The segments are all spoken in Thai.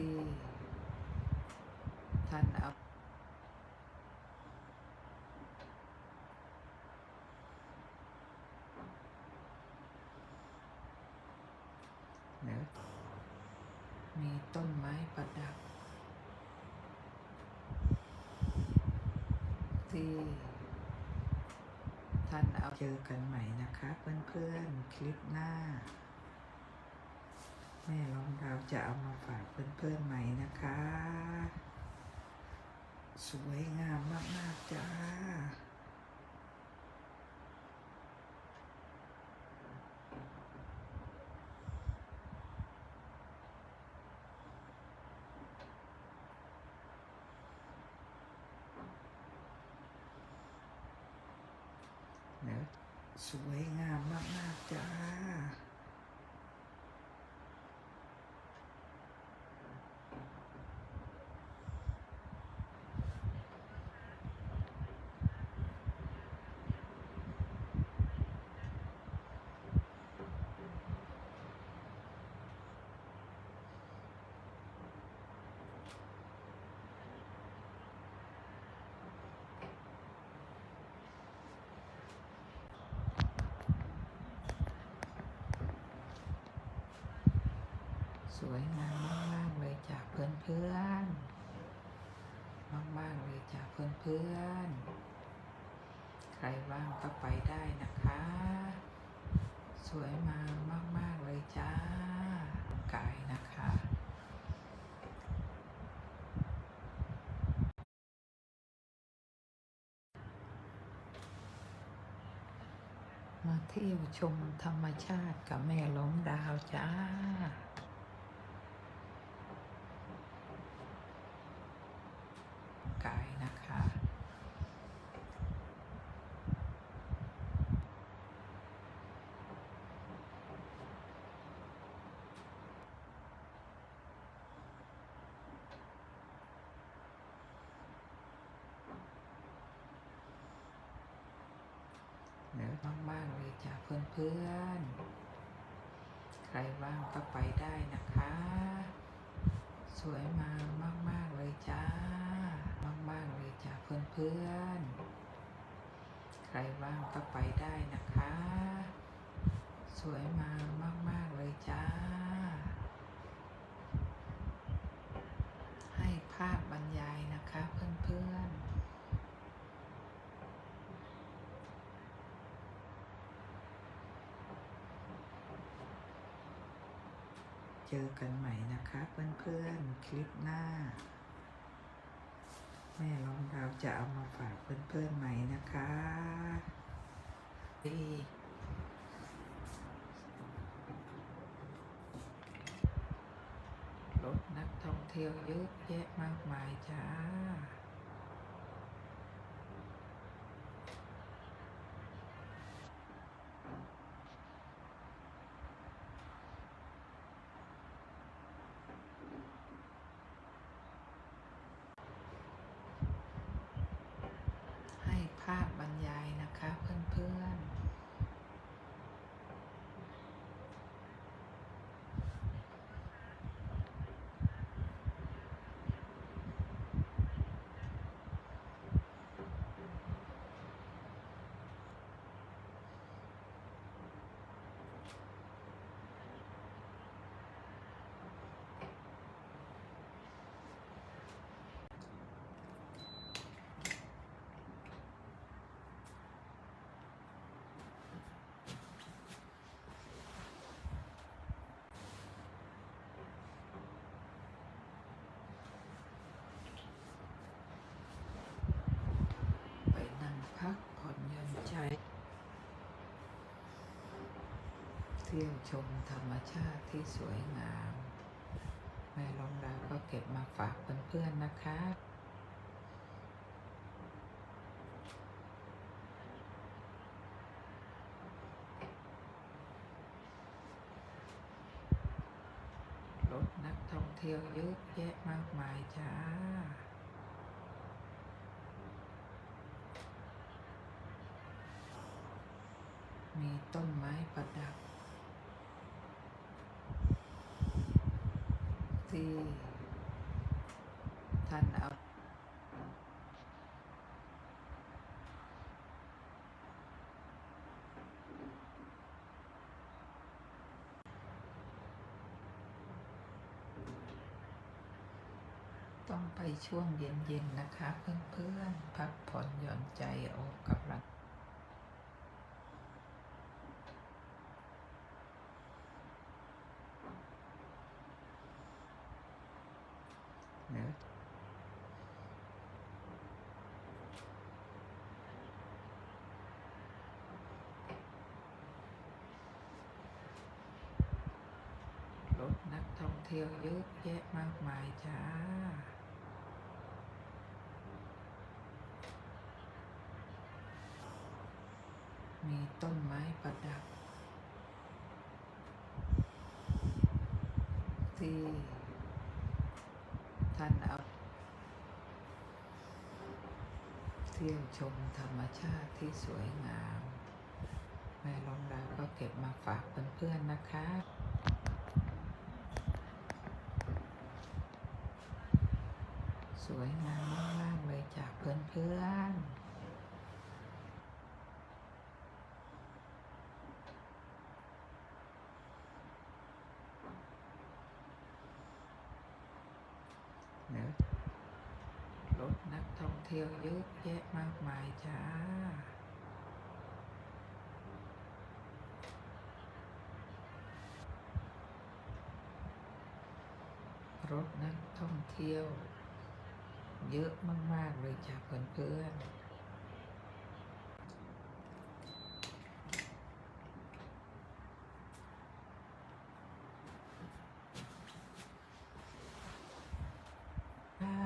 ที่ท่านเอาเนอะมีต้นไม้ประดับ ที่ท่านเอาเจอกันใหม่นะคะเพื่อนๆ คลิปหน้า แม่ลองดาวจะเอามาฝากเพื่อนๆใหม่นะคะ สวยงามมากๆจ้าเนอสวยงามมาก ๆ จ้า สวยงามมาก ๆ เลยจากเพื่อนๆ มาก ๆ เลยจากเพื่อนๆ ใครว่างก็ไปได้นะคะ สวยมามาก ๆ เลยจ้ากายนะคะมาเที่ยวชมธรรมชาติกับแม่ล้มดาวจ้า กายนะคะเนอมากๆเลยจ้ะเพื่อนๆ ใครว่างก็ไปได้นะคะ สวยมามาก ๆ เลยจ้า มาก ๆ เลยจ้ะเพื่อนๆ ใครว่างก็ไปได้นะคะ สวยมากมาก ๆ เลยจ้า ให้ภาพบรรยายนะคะเพื่อนๆเจอกันใหม่นะคะเพื่อนๆ คลิปหน้า แม่ลองดาวจะเอามาฝากเพื่อนๆใหม่นะคะดีรถนักท่องเที่ยวเยอะแยะมากมายจ้า ให้ภาพบรรยาย นะคะเพื่อนๆ ไปนั่งพักผ่อนหย่อนใจ เที่ยวชมธรรมชาติที่สวยงามแม่ลองดาวก็เก็บมาฝากเพื่อนๆนะคะรถนักท่องเที่ยวเยอะแยะมากมายจ้ามีต้นไม้ประดับ ที่ท่านเอาต้องไปช่วงเย็นๆนะคะ เพื่อนๆ พักผ่อนหย่อนใจออกกำลัง นักท่องเที่ยวเยอะแยะมากมายจ้า มีต้นไม้ประดับ ที่ท่านเอาเที่ยวชมธรรมชาติที่สวยงาม แม่ลองดาวก็เก็บมาฝากเพื่อนๆนะคะ วยงามมากๆเลยจากเพื่อนๆนะรถนักท่องเที่ยวเยอะแยะมากมายจ้า รถนักท่องเที่ยว เยอะมาก ๆ เลยจ้าเพื่อนๆค่ะ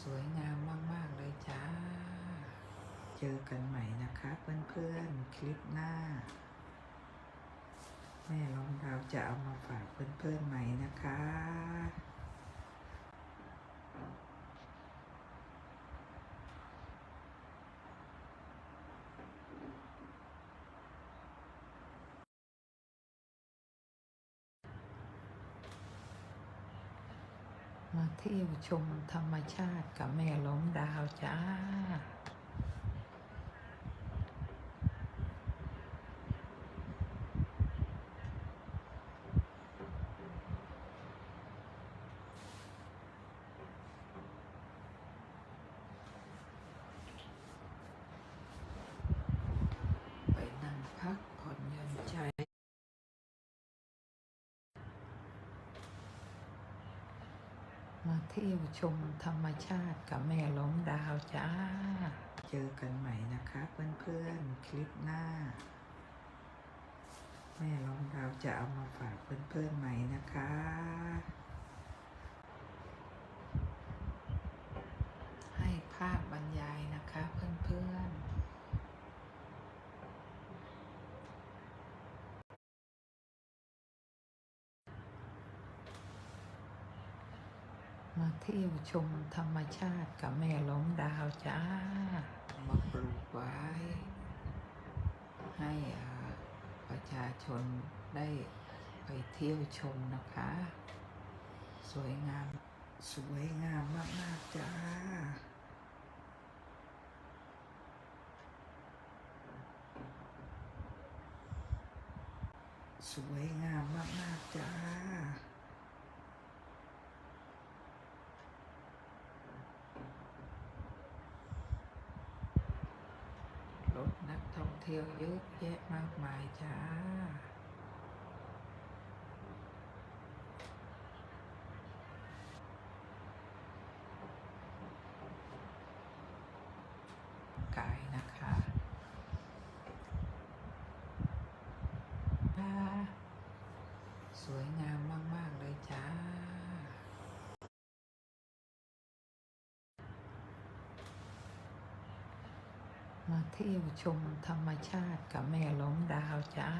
สวยงามมาก ๆ เลยจ้า เจอกันใหม่นะคะ เพื่อน ๆ คลิปหน้า แม่ลองดาวจะเอามาฝากเพื่อน ๆ ใหม่นะคะ มาเที่ยวชมธรรมชาติกับแม่ล้มดาวจ้า ไปนั่งพักผ่อนหย่อนใจ มาเที่ยวชมธรรมชาติกับแม่ล้มดาวจ้า เจอกันใหม่นะคะเพื่อนๆ คลิปหน้า แม่ล้มดาวจะเอามาฝากเพื่อนๆใหม่นะคะ ให้ภาพบรรยายนะคะเพื่อนๆ มา เที่ยวชมธรรมชาติกับแม่ล้มดาวจ้า มาปลูกไว้ ให้ประชาชนได้ไปเที่ยวชมนะคะ สวยงาม สวยงามมาก ๆ จ้าสวยงามมาก ๆ จ้า รถนัก ที่ยวเยอะแยะมากมายจ้า กายนะคะสวยงามมาก ๆ เลยจ้า มาเที่ยวชมธรรมชาติกับแม่ล้มดาวจ้า